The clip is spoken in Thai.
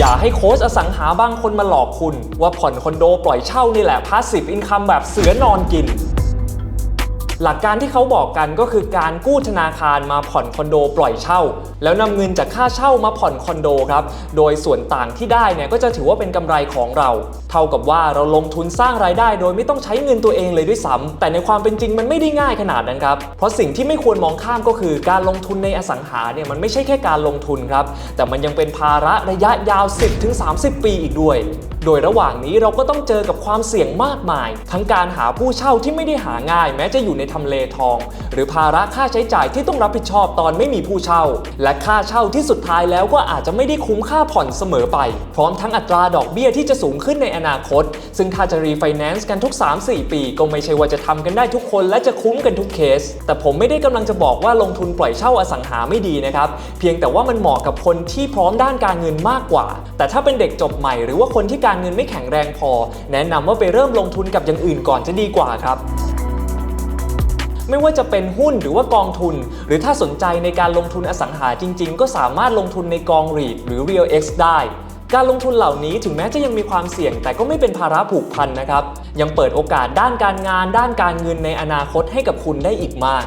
อย่าให้โค้ชอสังหาบางคนมาหลอกคุณ ว่าผ่อนคอนโดปล่อยเช่านี่แหละพาสซีฟอินคัมแบบเสือนอนกิน หลักการที่เขาบอกกันก็คือการกู้ธนาคารมาผ่อนคอนโดปล่อยเช่า แล้วนำเงินจากค่าเช่ามาผ่อนคอนโดครับโดยส่วนต่างที่ได้เนี่ยก็จะถือว่าเป็นกำไรของเรา เท่ากับว่าเราลงทุนสร้างรายได้ โดยไม่ต้องใช้เงินตัวเองเลยด้วยซ้ำแต่ในความเป็นจริงมันไม่ได้ง่ายขนาดนั้นครับเพราะสิ่งที่ไม่ควรมองข้ามก็คือ การลงทุนในอสังหาเนี่ยมันไม่ใช่แค่การลงทุนครับแต่มันยังเป็นภาระระยะยาว 10-30 ปีอีกด้วย โดยระหว่างนี้เราก็ต้องเจอกับความเสี่ยงมากมาย ทั้งการหาผู้เช่าที่ไม่ได้หาง่าย แม้จะอยู่ในทำเลทอง หรือภาระค่าใช้จ่ายที่ต้องรับผิดชอบตอนไม่มีผู้เช่า และค่าเช่าที่สุดท้ายแล้วก็อาจจะไม่ได้คุ้มค่าผ่อนเสมอไป พร้อมทั้งอัตราดอกเบี้ยที่จะสูงขึ้นในอนาคต ซึ่งถ้าจะรีไฟแนนซ์กันทุก 3-4 ปี ก็ไม่ใช่ว่าจะทำกันได้ทุกคนและจะคุ้มกันทุกเคส แต่ผมไม่ได้กำลังจะบอกว่าลงทุนปล่อยเช่าอสังหาไม่ดีนะครับเพียงแต่ว่ามันเหมาะกับคนที่พร้อมด้านการเงินมากกว่า แต่ถ้าเป็นเด็กจบใหม่หรือว่าคนที่การเงินไม่แข็งแรงพอ แนะนำว่าไปเริ่มลงทุนกับอย่างอื่นก่อนจะดีกว่าครับไม่ว่าจะเป็นหุ้นหรือว่ากองทุน หรือถ้าสนใจในการลงทุนอสังหาจริง ๆ ก็สามารถลงทุนในกอง REIT หรือ Real X ได้ การลงทุนเหล่านี้ถึงแม้จะยังมีความเสี่ยง แต่ก็ไม่เป็นภาระผูกพันนะครับ ยังเปิดโอกาสด้านการงาน ด้านการเงินในอนาคตให้กับคุณได้อีกมาก